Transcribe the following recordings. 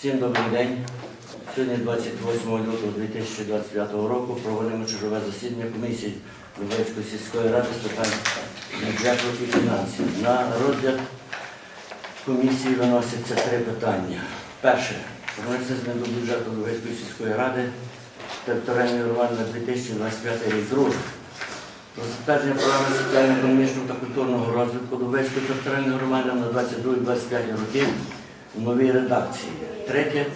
Всім добрий день. Сьогодні 28 лютого 2025 року проводимо чергове засідання комісії Лубецької сільської ради з питань бюджету і фінансів. На розгляд комісії виносяться три питання. Перше. Про внесення змін до бюджету Лубецької сільської ради територіальної громади на 2025 рік. Друге. Про затвердження програми соціально-економічного та культурного розвитку Дубецької територіальної громади на 22-25 років у новій редакції. Третє.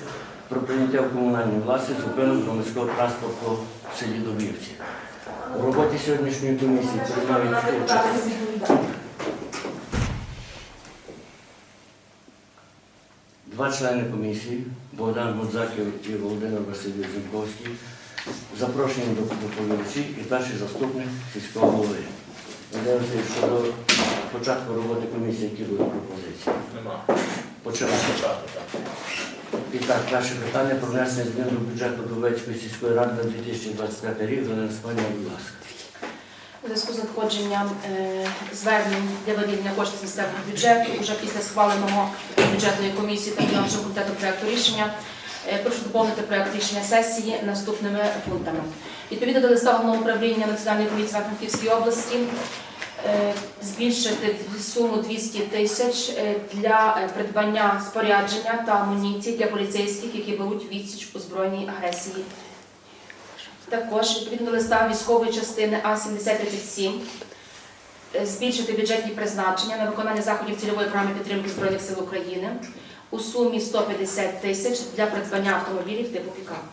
Про прийняття в комунальній власність зупинок громадського транспорту в селі Дубівці. У роботі сьогоднішньої комісії участь два члени комісії Богдан Гудзаків і Володимир Васильович Зінковський, запрошені до доповідачі і перший заступник сільського голови. Щодо початку роботи комісії, які пропозиції? Нема. Почали. Почати, так. І так, перше питання про внесення змін до бюджету Дубецької сільської ради на 2025 рік. Галина Степанівна, будь ласка. У зв'язку з надходженням е, звернень для виділення коштів з місцевого бюджету, вже після схваленого бюджетної комісії та виконавчого комітету проекту рішення, е, прошу доповнити проект рішення сесії наступними пунктами. Відповідно до листа головного управління Національної поліції в Франківській області, збільшити суму 200 тисяч е, для е, придбання спорядження та амуніції для поліцейських, які беруть відсіч у збройній агресії також відповідно листа військової частини А-7037 е, збільшити бюджетні призначення на виконання заходів цільової програми підтримки Збройних сил України у сумі 150 тисяч для придбання автомобілів типу пікап.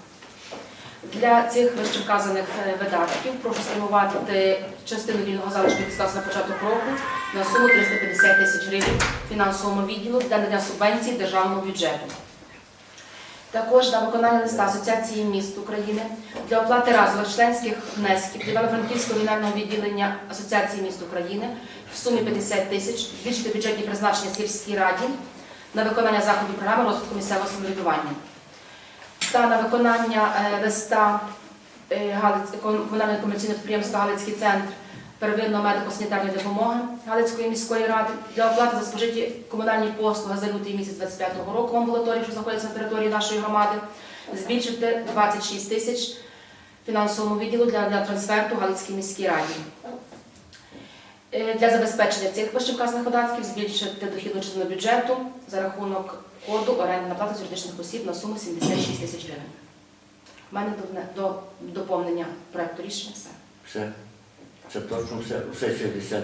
Для цих вищевказаних е, видатків прошу спрямувати частину вільного залишку відстав на початок року на суму 350 тисяч гривень фінансовому відділу для надання субвенцій державного бюджету. Також на виконання листа Асоціації міст України для оплати разових членських внесків для Івано-Франківського регіонального відділення Асоціації міст України в сумі 50 тисяч, збільшити бюджетні призначення сільській раді на виконання заходів програми розвитку місцевого самоврядування. Та на виконання е, листа е, комунального комерційного підприємства Галицький центр первинної медико-санітарної допомоги Галицької міської ради для оплати за спожиті комунальні послуги за лютий місяць 25-го року в амбулаторії, що знаходяться на території нашої громади, збільшити 26 тисяч фінансовому відділу для, для трансферту Галицькій міській раді. Е, Для забезпечення цих вищевказаних видатків збільшити дохідну частину бюджету за рахунок коду орендна плата з юридичних осіб на суму 76 тисяч гривень. У мене до, до доповнення проекту рішення все. Все. Це точно все. Сесії о 10.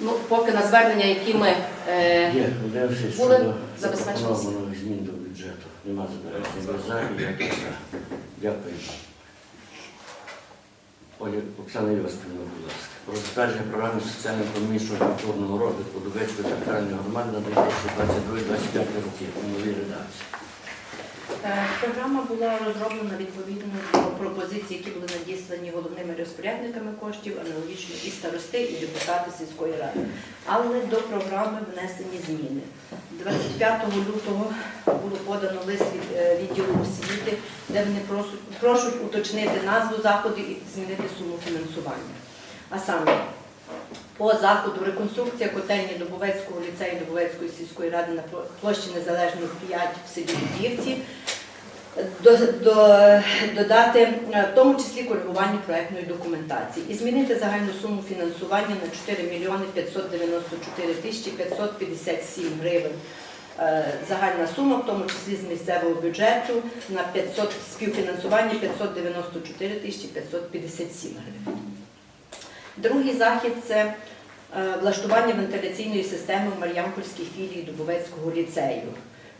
Ну, поки на звернення, які ми е, Є, Васильович, Були забезпечені змін до бюджету. Нема заперечень. Ви за і я теж за. Дякую. Оксана Йостина, будь ласка. Про затвердження програми соціально-економічного культурного розвитку Дубецької територіальної громади на 2022-2025 роки у новій редакції. Е, Програма була розроблена відповідно до пропозицій, які були надіслані головними розпорядниками коштів, аналогічно і старости, і депутати сільської ради. Але до програми внесені зміни. 25 лютого було подано лист від е, відділу освіти, де вони просуть, прошуть уточнити назву заходу і змінити суму фінансування. А саме по заходу реконструкція котельні Дубовецького ліцею Дубовецької сільської ради на площі Незалежних 5 в селі Дубівці до, до, додати е, в тому числі коригування проектної документації і змінити загальну суму фінансування на 4 мільйони 594 тисячі 557 гривень. Е, Загальна сума, в тому числі з місцевого бюджету, на 500 співфінансування 594 тисячі 557 гривень. Другий захід це е, влаштування вентиляційної системи в Мар'ямпольській філії Дубовецького ліцею.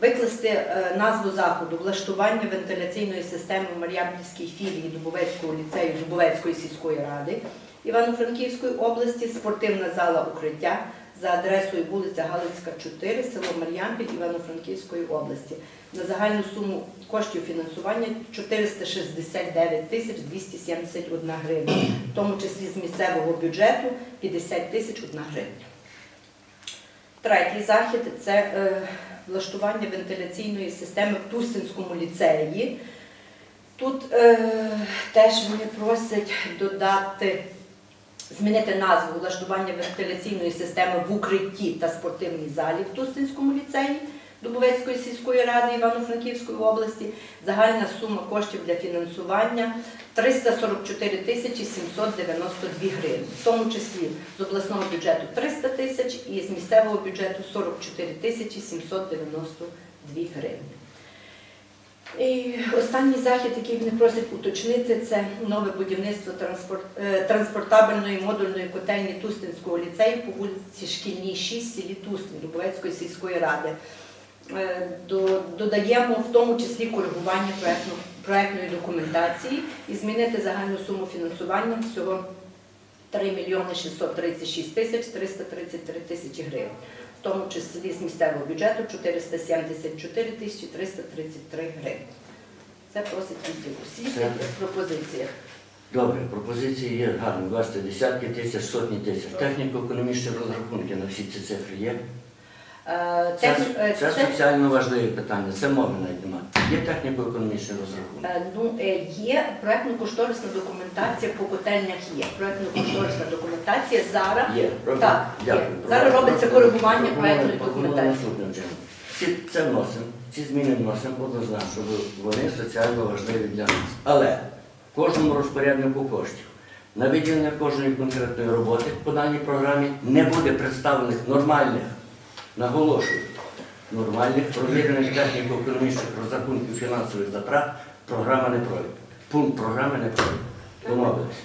Викласти е, назву заходу влаштування вентиляційної системи в Мар'ямпольській філії Дубовецького ліцею Дубовецької сільської ради Івано-Франківської області, спортивна зала укриття за адресою вулиця Галицька, 4, село Мар'ямпіль Івано-Франківської області на загальну суму коштів фінансування 469 тисяч 271 гривня, в тому числі з місцевого бюджету 50 тисяч 1 гривня. Третій захід це е, влаштування вентиляційної системи в Турсинському ліцеї. Тут е, теж вони просять додати, змінити назву влаштування вентиляційної системи в укритті та спортивній залі в Турсинському ліцеї Дубовецької сільської ради Івано-Франківської області. Загальна сума коштів для фінансування 344 тисячі 792 гривень, в тому числі з обласного бюджету 300 тисяч і з місцевого бюджету 44 тисячі 792 гривень. І останній захід, який вони просять уточнити, це нове будівництво транспорт, е, транспортабельної модульної котельні Тустинського ліцею по вулиці Шкільній 6, селі Тустин, Дубовецької сільської ради. Е, до- Додаємо в тому числі коригування проектної документації і змінити загальну суму фінансування всього 3 мільйони 636 тисяч 333 тисячі гривень, в тому числі з місцевого бюджету 474 тисячі 333 гривень. Це просить відділ освіти в пропозиціях. Добре, пропозиції є гарні. Бачите, десятки тисяч, сотні тисяч. Техніко-економічні розрахунки на всі ці цифри є. Е, Це, е, це це- соціально важливе питання, це мови навіть немає. Є техніко-економічні розрахунки. Е, Ну, є проектно-кошторисна документація по котельнях є. Проектно-кошторисна документація зараз. Є? Так, є. Зараз робиться коригування проектної документації. Ці, це вносимо, ці зміни вносимо однозначно, вони соціально важливі для нас. Але кожному розпоряднику коштів на виділення кожної конкретної роботи по даній програмі не буде представлених нормальних, наголошую, нормальних провірених техніко-економічних розрахунків фінансових затрат програма не пройде. Пункт програми не пройде. Домовились.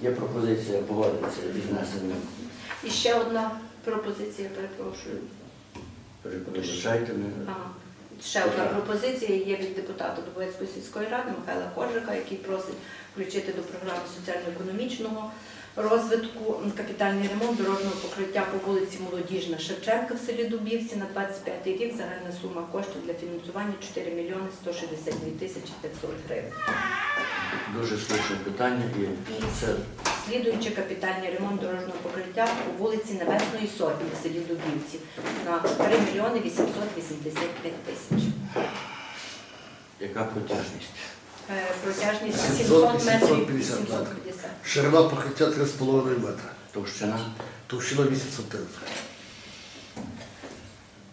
Є пропозиція погодитися з віднесенням. І ще одна пропозиція, перепрошую. Перепрошайте мене. Ще одна пропозиція є від депутата Дубовецької сільської ради Михайла Коржика, який просить включити до програми соціально-економічного розвитку капітальний ремонт дорожнього покриття по вулиці Молодіжна Шевченка в селі Дубівці на 25 рік. Загальна сума коштів для фінансування 4 мільйони 162 тисячі 500 гривень. Дуже слушне питання і це Слідуючи капітальний ремонт дорожнього покриття по вулиці Небесної Сотні в селі Дубівці на 3 мільйони 885 тисяч. яка протяжність. Е, Протяжність 700, 700 метрів 750 750. Ширина покриття 3,5 метра. Товщина. Товщина 8 сантиметрів.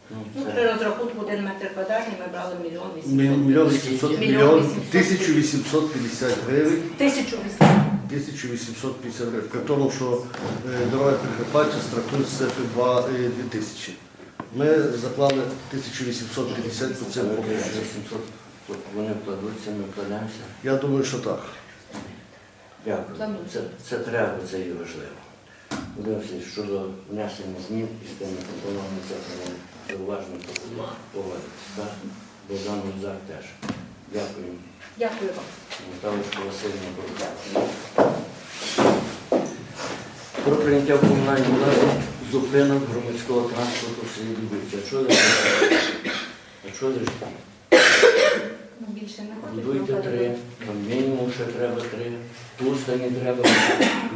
Ну, Ну, при розрахунку 1 метр квадратний ми брали мільйон Мі- 800. Мільйон 800, Мільйон мільйон 800. 1850 гривень. Тисячу 1850 гривень. При тому, що е, дорога Прикарпаття страхують з цифри 2 е, 2000. Ми заклали 1850 по цим це покриттям. 800. Вони вкладуться, ми вкладаємося. Я думаю, що так. Дякую. Це, це треба, це і важливо. Подивимося, щодо внесення змін і з тими компонованими цифрами зауважено погодитися. Богдан Гузак теж. Дякую. Дякую вам. Наталочку Васильівну Бородянку. Про прийняття в комунальній власність зупинок громадського транспорту в селі Дубівця. А чого ви? А чого? Ну, Більше не хочу. Будуйте три, там мінімум ще треба три, пустані треба,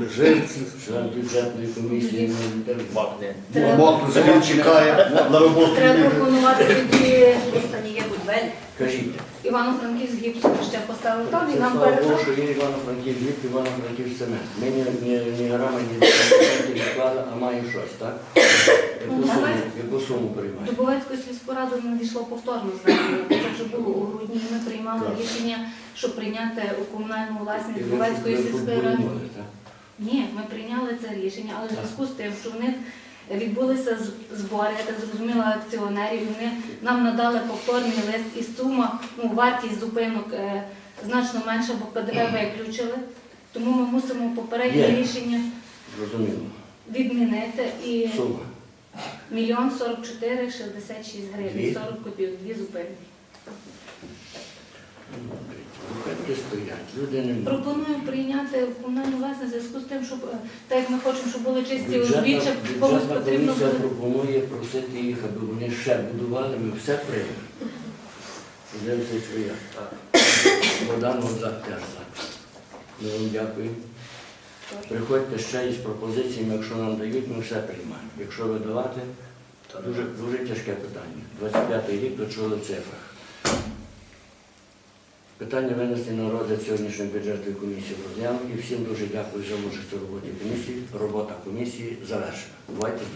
Лежинці. член бюджетної комісії не бакне. Треба- Мокро він чекає на роботу. Треба пропонувати тоді Останні є будвель. Кажіть, Івано-Франківськ гіпсу ще поставив там і це нам слава Богу, передав. що є Івано-Франків ліп, Івано-Франків цемент. Ми ні, ні, ні грама, ні не вклали, а маємо щось, так? Яку суму, яку суму приймаємо? Дубовецької сільської ради надійшло повторно звернення. Це вже було у грудні. і Ми приймали Так. рішення, щоб прийняти у комунальну власність ви Дубовецької сільської ради. Ні, ми прийняли це рішення, але в зв'язку з тим, що в них відбулися з- збори, я так зрозуміла, акціонерів, і вони нам надали повторний лист і сума, ну, вартість зупинок е, значно менша, бо ПДВ виключили. Тому ми мусимо попереднє Є. рішення Зрозуміло. відмінити і Сума. Мільйон 44 66 Дві? гривень, 40 копійок, дві зупинки. Зупинки стоять, люди не можуть. Пропоную прийняти в комунальну власність в зв'язку з тим, щоб е, так як ми хочемо, щоб були чисті Бюджетна, узбіччя, комусь бюджетна потрібно комісія буде. пропонує просити їх, аби вони ще будували, ми все приймемо. Дивимося, що я. Богдан Гонзак теж за. Ми вам дякуємо. Приходьте ще із пропозиціями, якщо нам дають, ми все приймаємо. Якщо видавати, дуже, дуже тяжке питання. 25-й рік до чого в цифрах. Питання винести на розгляд сьогоднішньої бюджетної комісії розглянуті. Всім дуже дякую за участь у роботі комісії. Робота комісії завершена. Бувайте здорові.